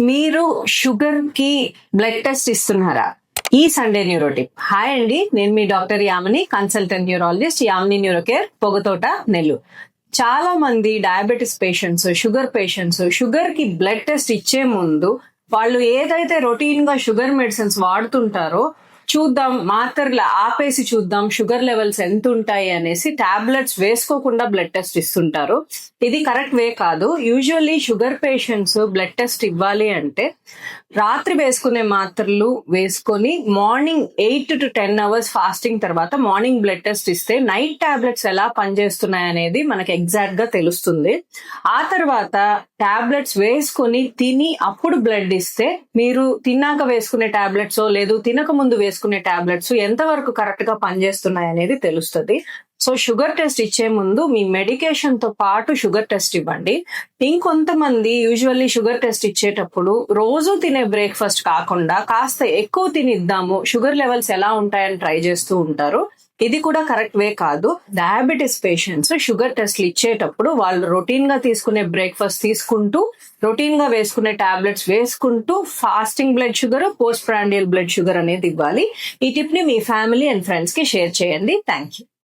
మీరు షుగర్కి blood test ఇస్తున్నారా? ఈ సండే న్యూరోటిప్ హాయ్ అండి నేను మీ doctor Yamini consultant neurologist Yamini Neurocare Pogathota Nellore చాలా మంది డయాబెటీస్ పేషెంట్స్ షుగర్ పేషెంట్స్ షుగర్కి బ్లడ్ టెస్ట్ ఇచ్చే ముందు వాళ్ళు ఏదైతే రొటీన్గా షుగర్ మెడిసిన్స్ వాడుతుంటారో చూద్దాం మాత్రలు ఆపేసి చూద్దాం షుగర్ లెవెల్స్ ఎంత ఉంటాయి అనేసి టాబ్లెట్స్ వేసుకోకుండా బ్లడ్ టెస్ట్ ఇస్తుంటారు. ఇది కరెక్ట్ వే కాదు. Usually sugar patients blood test ఇవ్వాలి అంటే రాత్రి వేసుకునే మాత్రలు వేసుకొని morning eight to ten hours fasting తర్వాత మార్నింగ్ బ్లడ్ టెస్ట్ ఇస్తే నైట్ టాబ్లెట్స్ ఎలా పనిచేస్తున్నాయి అనేది మనకి ఎగ్జాక్ట్గా తెలుస్తుంది. ఆ తర్వాత టాబ్లెట్స్ వేసుకొని తిని అప్పుడు బ్లడ్ ఇస్తే మీరు తిన్నాక వేసుకునే టాబ్లెట్స్ లేదు తినక ముందు వేసుకునే టాబ్లెట్స్ ఎంతవరకు కరెక్ట్గా పనిచేస్తున్నాయి అనేది తెలుస్తుంది. సో షుగర్ టెస్ట్ ఇచ్చే ముందు మీ మెడికేషన్తో పాటు షుగర్ టెస్ట్ ఇవ్వండి. ఇంకొంతమంది యూజువల్లీ షుగర్ టెస్ట్ ఇచ్చేటప్పుడు రోజు తినే బ్రేక్ఫాస్ట్ కాకుండా కాస్త ఎక్కువ తినిద్దాము షుగర్ లెవెల్స్ ఎలా ఉంటాయని ట్రై చేస్తూ ఉంటారు. ఇది కూడా కరెక్ట్ వే కాదు. డయాబెటీస్ పేషెంట్స్ షుగర్ టెస్ట్లు ఇచ్చేటప్పుడు వాళ్ళు రొటీన్గా తీసుకునే బ్రేక్ఫాస్ట్ తీసుకుంటూ రొటీన్గా వేసుకునే టాబ్లెట్స్ వేసుకుంటూ fasting blood sugar post prandial blood sugar అనేది ఇవ్వాలి. ఈ టిప్ని మీ ఫ్యామిలీ అండ్ ఫ్రెండ్స్కి షేర్ చేయండి. Thank you